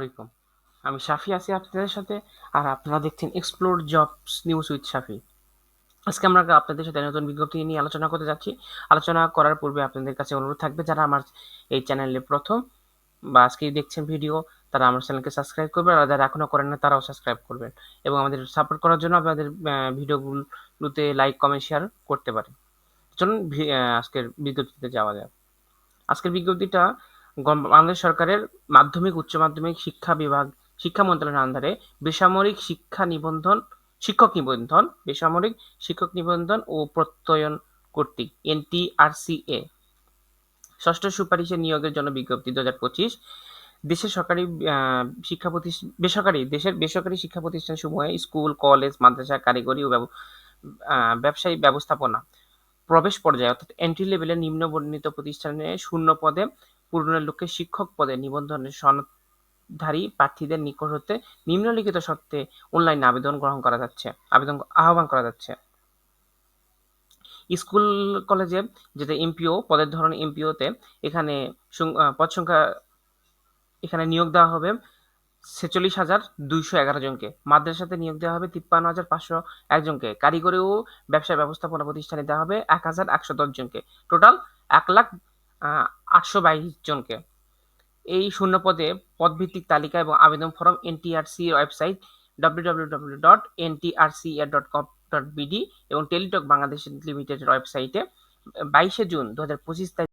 আলাইকুম আমি শাফি আছি আপনাদের সাথে আর আপনারা দেখছেন explore jobs news with Safi. আজকে আমরা আপনাদের সাথে নতুন বিজ্ঞপ্তি নিয়ে আলোচনা করতে যাচ্ছি। আলোচনা করার পূর্বে আপনাদের কাছে অনুরোধ থাকবে যারা আমার এই চ্যানেলে প্রথম বা আজকে দেখছেন ভিডিও তারা আমার চ্যানেলকে সাবস্ক্রাইব করবেন আর যারা এখনও করেন না, তারাও সাবস্ক্রাইব করবেন এবং আমাদের সাপোর্ট করার জন্য আপনাদের ভিডিওগুলোতে লাইক কমেন্ট শেয়ার করতে পারেন। চলুন আজকের বিজ্ঞপ্তিতে যাওয়া যাক। আজকের বিজ্ঞপ্তিটা বাংলাদেশ সরকারের মাধ্যমিক, উচ্চ মাধ্যমিক শিক্ষা বিভাগ, শিক্ষা মন্ত্রণালয়ের আন্ডারে বেসামরিক শিক্ষা নিবন্ধন, শিক্ষক নিবন্ধন, বেসামরিক শিক্ষক নিবন্ধন ও প্রত্যয়ন কর্তৃক, এনটিআরসিএ। ষষ্ঠ সুপারিশে নিয়োগের জন্য বিজ্ঞপ্তি দু হাজার পঁচিশ। দেশের সরকারি শিক্ষা প্রতিষ্ঠান বেসরকারি, দেশের বেসরকারি শিক্ষা প্রতিষ্ঠান সমূহে স্কুল, কলেজ, মাদ্রাসা, কারিগরি ও ব্যবসায়ী ব্যবস্থাপনা প্রবেশ পর্যায়ে, অর্থাৎ এন্ট্রি লেভেলের নিম্ন বর্ণিত প্রতিষ্ঠানে শূন্য পদে পূরণের লক্ষ্যে শিক্ষক পদে নিবন্ধনের সনদধারী প্রার্থীদের নিকট হতে নিম্নলিখিত শর্তে অনলাইন আবেদন গ্রহণ করা যাচ্ছে, আবেদন আহ্বান করা যাচ্ছে। স্কুল, কলেজে যেটা এমপিও, পদের ধরন এমপিওতে এখানে পদ সংখ্যা এখানে নিয়োগ দেওয়া হবে ছেচল্লিশ হাজার দুইশো এগারো জনকে। মাদ্রাসাতে নিয়োগ দেওয়া হবে তিপ্পান্ন হাজার পাঁচশো একজনকে কারিগরি ও ব্যবসা ব্যবস্থাপনা প্রতিষ্ঠানে দেওয়া হবে এক হাজার একশো দশ জনকে। টোটাল এক লাখ আটশো বাইশ জনকে। এই শূন্য পদে পদভিত্তিক তালিকা এবং আবেদন form NTRC website W W W dot NTRC dot com dot BD এবং টেলিটক বাংলাদেশ লিমিটেডের ওয়েবসাইটে বাইশে জুন দু হাজার পঁচিশ তারিখ